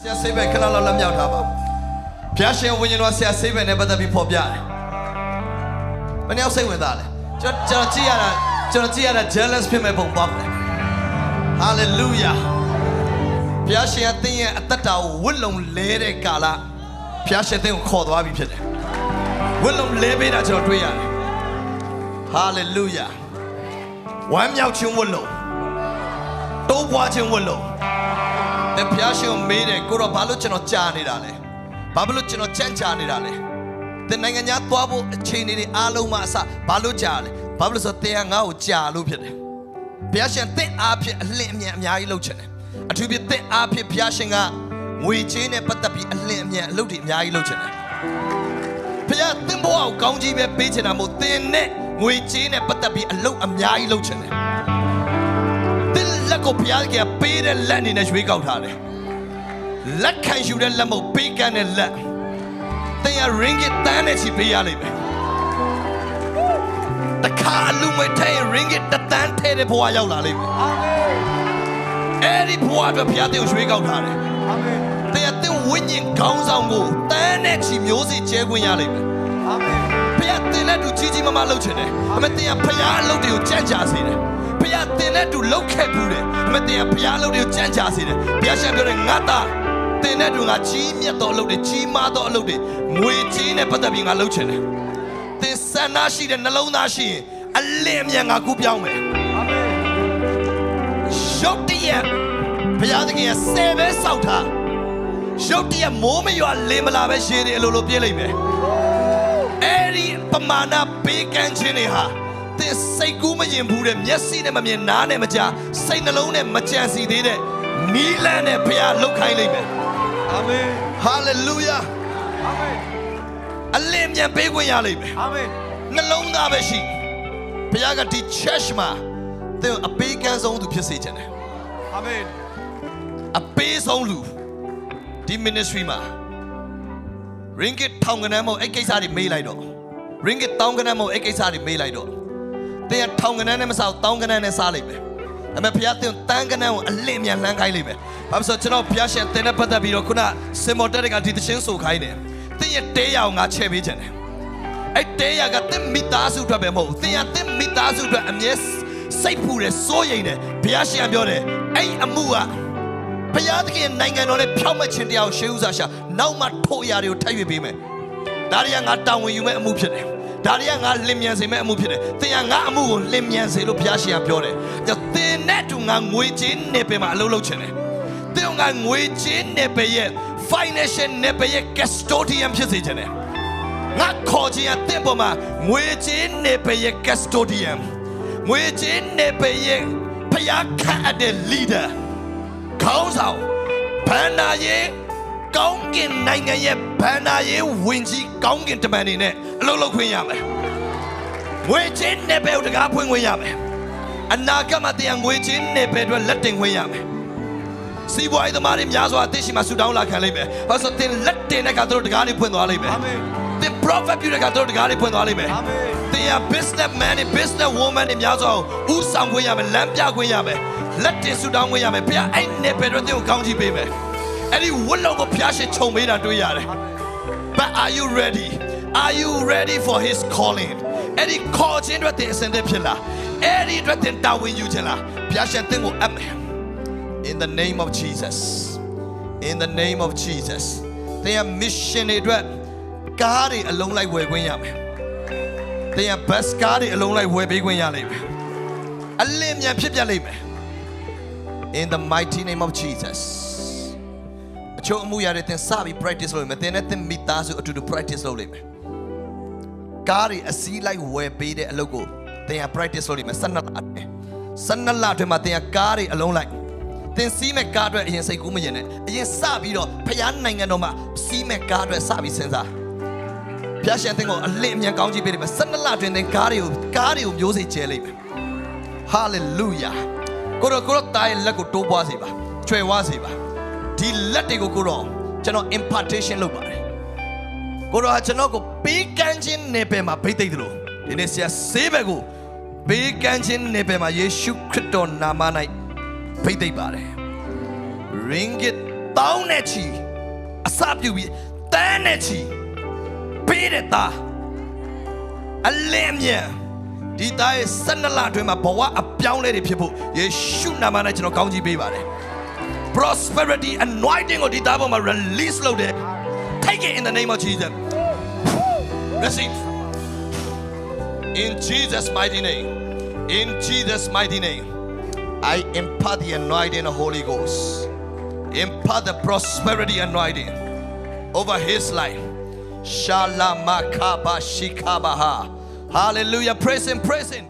ဆရာဆေးဘယ်ခဏလောက်လက်မြောက်ထားပါဘုရားရှင်ဝိညာဉ်တော်ဆရာဆေးဘယ်နဲ့ပတ်သက်ပြီးဖော်ပြတယ်မင်းရောက်စိတ်ဝင်စားလဲကျွန်တော်ကျွန်တော်ကြည့်ရတာကျွန်တော်ကြည့်ရတာ jealous ဖြစ်မဲ့ပုံပေါ့တယ် hallelujah ဘုရားရှင်ကသင်ရဲ့အသက်တာကိုဝတ်လုံလဲတဲ့ကာလဘုရားရှင်သင်ကိုခေါ်သွားပြီဖြစ်တယ်ဝတ်လုံလဲပေးတာကျွန်တော်တွေ့ရတယ် hallelujah ဝမ်းမြောက်ခြင်းဝတ်လုံတိုးပွားခြင်းဝတ်လုံ တဲ့ဖျားရှင်ကိုမေးတယ်ကိုတော့ဘာလို့ကျွန်တော်ကြာနေတာလဲဘာလို့ကျွန်တော်ကြမ်းကြာနေတာလဲတဲ့နိုင်ငံသားသွားဖို့အချိန်တွေအားလုံးမှအစဘာလို့ကြာလဲဘာလို့လဲဆိုတော့တင်ကငါ့ကိုကြာလို့ဖြစ်တယ်ဖျားရှင်တဲ့အားဖြင့်အလင်းအမြန်အများကြီးလုပ်ချင်တယ်အထူးဖြင့်တဲ့အားဖြင့်ဖျားရှင်ကငွေချင်းနဲ့ပတ်သက်ပြီးအလင်းအမြန်အလုပ်တွေအများကြီးလုပ်ချင်တယ်ဖျားတင်ဘဝကိုကောင်းကြီးပဲပေးချင်တာမဟုတ်တင်နဲ့ငွေချင်းနဲ့ပတ်သက်ပြီးအလုပ်အများကြီးလုပ်ချင်တယ်တင်း လက်ကိုဘုရားကပေးတဲ့လက်အနေနဲ့ရွေးကောက်ထားတယ်လက်ခံယူတဲ့လက်မဟုတ်ပေးကမ်းတဲ့လက်တင်ရ ringgit တန်းနဲ့ချီပေးရလိမ့်မယ်တခါအလူမထဲ ringgit တတန်းထဲတဲ့ဘဝရောက်လာလိမ့်မယ်အဲ့ဒီဘဝအတွက်ဘုရားတင်ကိုရွေးကောက်ထားတယ်တင်ရတင်ဝိညာဉ်ခေါင်းဆောင်ကိုတန်းနဲ့ချီမျိုးစီကျဲခွင့်ရလိမ့်မယ်ဘုရားတင်နဲ့တူကြီးကြီးမားမားလှုပ်ချင်တယ်အမေတင်ရဘုရားအလုပ်တွေကိုကြံ့ကြာစေတယ် ဘုရားတင်နဲ့တူလှုပ်ခဲ့ဘူးတယ်အမေတင်ရဘုရားအလုပ်တွေကိုကြံ့ကြာစေတယ်ဘုရားရှင်ပြောတယ်ငါသားတင်နဲ့တူငါကြီးမြတ်သောအလုပ်တွေကြီးမားသောအလုပ်တွေငွေကြီးနဲ့ပတ်သက်ပြီးငါလှုပ်ချင်တယ်သင်ဆန္ဒရှိတဲ့နှလုံးသားရှိရင်အလင်းအမြန်ငါကူးပြောင်းမယ်ရုတ်တရက်ဘုရားသခင်ကဆယ်ပဲစောက်ထားရုတ်တရက်မိုးမရွာလင်းမလာပဲရှည်တယ်အလိုလိုပြေးလိုက်မယ်အဲ့ဒီပမာဏပေးကမ်းခြင်းတွေဟာ သင်စိတ်ကူးမရင်ဘူးတဲ့မျက်စိနဲ့မမြင်နားနဲ့မကြားစိတ်နှလုံးနဲ့မကြံစီသေးတဲ့နီးလန်းနဲ့ဘုရားလှုပ်ခိုင်းလိုက်မယ် Amen. ဟာလေလုယာ Amen. အလင်းမြန်ပေးခွင့်ရလိမ့်မယ် Amen. နှလုံးသားပဲရှိဘုရားကဒီ church မှာသင်အပေးကမ်းဆုံးသူဖြစ်စေခြင်းတယ် Amen. အပေးဆုံးလူဒီ ministry မှာ ringgit ထောင်ကနန်းမို့အဲ့ကိစ္စတွေမေးလိုက်တော့ ringgit တောင်းကနန်းမို့အဲ့ကိစ္စတွေမေးလိုက်တော့ သင်ကထောင်ကနန်းနဲ့မစားဘူးတောင်းကနန်းနဲ့စားလိုက်မယ်အမေဘုရားသင်တန်းကနန်းကိုအလင်းမြန်လှမ်းခိုင်းလိုက်မယ်ဘာလို့လဲဆိုတော့ကျွန်တော်ဘုရားရှင်သင်နဲ့ပတ်သက်ပြီးတော့ခုနစင်မော်တက်တွေကဒီသချင်းဆိုခိုင်းတယ်သင်ရဲ့တဲရအောင်ငါချဲ့ပေးခြင်းတယ်အဲ့တဲရကတင်မိသားစုအတွက်ပဲမဟုတ်ဘူးတင်ရတင်မိသားစုအတွက်အမြဲစိတ်ပူတယ်စိုးရိမ်တယ်ဘုရားရှင်ကပြောတယ်အဲ့အမှုကဘုရားသခင်နိုင်ငံတော်နဲ့ဖြောင့်မတ်ခြင်းတရားကိုရှေးဥစွာရှာနောက်မှထို့အရာတွေကိုထပ်ရွေပေးမယ်ဒါတွေကငါတာဝန်ယူမဲ့အမှုဖြစ်တယ် ဒါတွေကငါလင်မြန်စေမဲ့အမှုဖြစ်တယ်တင်ရငါအမှုကိုလင်မြန်စေလို့ဘုရားရှင်ကပြောတယ်ကြောင့်တင်နဲ့တူငါငွေချင်းနေပင်မှာအလုပ်လုပ်ချင်တယ်တင်ကငွေချင်းနေပင်ရဲ့ financial နေပင်ရဲ့ custodian ဖြစ်စေချင်တယ်ငါခေါ်ခြင်းအသင့်ပေါ်မှာငွေချင်းနေပရဲ့ custodian ငွေချင်းနေပရဲ့ဖျားခန့်အပ်တဲ့ leader ခေါင်းဆောင်ဘန္နာရေး ကောင်းကင်နိုင်ငံရဲ့ဘန္နာရေးဝင်ကြီးကောင်းကင်တမန်တွေနဲ့အလုပ်လုပ်ခွင့်ရမယ်ငွေချင်းနေပကိုတကားဖွင့်ခွင့်ရမယ်အနာဂတ်မှာတရားငွေချင်းနေပအတွက်လက်တင်ခွင့်ရမယ်စီးပွားရေးသမားတွေများစွာအသိရှိမှဆူတောင်းလာခံလိမ့်မယ်။ဘာလို့လဲဆိုတော့တင်လက်တင်တဲ့ကသူတို့တကားတွေဖွင့်သွားလိမ့်မယ်။ Amen. သင် prophet ပြုတဲ့ကတို့တကားလေးဖွင့်သွားလိမ့်မယ် Amen. သင်ရ business man နဲ့ business woman တွေများစွာဥဆောင်ခွင့်ရမယ်လမ်းပြခွင့်ရမယ်လက်တင်ဆူတောင်းခွင့်ရမယ်ဘုရားအဲ့နဲ့ပဲတော့သင်ကိုကောင်းချီးပေးမယ် အဲ့ဒီဝတ်လုံးကိုဘုရားရှင်ခြုံပေးတာတွေ့ရတယ် but are you ready are you ready for his calling အဲ့ဒီ call ခြင်းအတွက်သင်အစဉ်သင့်ဖြစ်လားအဲ့ဒီအတွက်သင်တာဝန်ယူခြင်းလားဘုရားရှင်သင်ကိုအပ်မယ် in the name of Jesus in the name of Jesus သင်ရ mission တွေအတွက်ကားတွေအလုံးလိုက်ဝယ်ခွင့်ရမယ်။သင်ရ bus ကားတွေအလုံးလိုက်ဝယ်ပေးခွင့်ရလိမ့်မယ်။အလင်းမြန်ဖြစ်ပြလိမ့်မယ်။ In the mighty name of Jesus အချို့အမှုရာတွေသင်စပြီး practice လုပ်လိမ့်မယ်။သင်နဲ့သင်မိသားစုအတူတူ practice လုပ်လိမ့်မယ်။ကားတွေအစည်းလိုက်ဝယ်ပေးတဲ့အလုပ်ကိုသင်ရ practice လုပ်လိမ့်မယ်12လအတွင်း12လအတွင်းမှာသင်ရကားတွေအလုံးလိုက်သင်စီးမဲ့ကားအတွက်အရင်စိတ်ကူးမရင်နဲ့အရင်စပြီးတော့ဖျားနိုင်ငံတော်မှာစီးမဲ့ကားအတွက်စပြီးစဉ်းစားဖျားရှင်သင်ကိုအလင်းအမြန်ကောင်းကြီးပေးလိမ့်မယ်12လအတွင်းသင်ကားတွေကိုကားတွေကိုမျိုးစိကျဲလိမ့်မယ်ဟာလေလုယာကိုရောကိုရောတားရဲ့လက်ကိုတိုးပွားစေပါချွယ်ဝစေပါ ဒီလက်တွေကိုကိုရောကျွန်တော် impartation လုပ်ပါတယ်ကိုရောဟာကျွန်တော်ကိုပေးကမ်းခြင်းနေပယ်မှာဗိတ်သိက်တယ်လို့ဒီနေ့ဆရာဆေးဘက်ကိုပေးကမ်းခြင်းနေပယ်မှာယေရှုခရစ်တော်နာမ၌ဗိတ်သိက်ပါတယ် ringgit တောင်းနဲ့ချီအစပြုပြီးတန်းနဲ့ချီပေးတဲ့သားအလင်းမြန်ဒီသားရဲ့12လအတွင်းမှာဘဝအပြောင်းလဲတွေဖြစ်ဖို့ယေရှုနာမနဲ့ကျွန်တော်ကောင်းချီးပေးပါတယ် prosperity anointing ကိုဒီသားပေါ်မှာ release လုပ်တယ် take it in the name of Jesus receive in Jesus mighty name in Jesus mighty name I impart the anointing of Holy Ghost impart the prosperity anointing over his life Shalama Kaba Shikabaha Hallelujah praise him praise him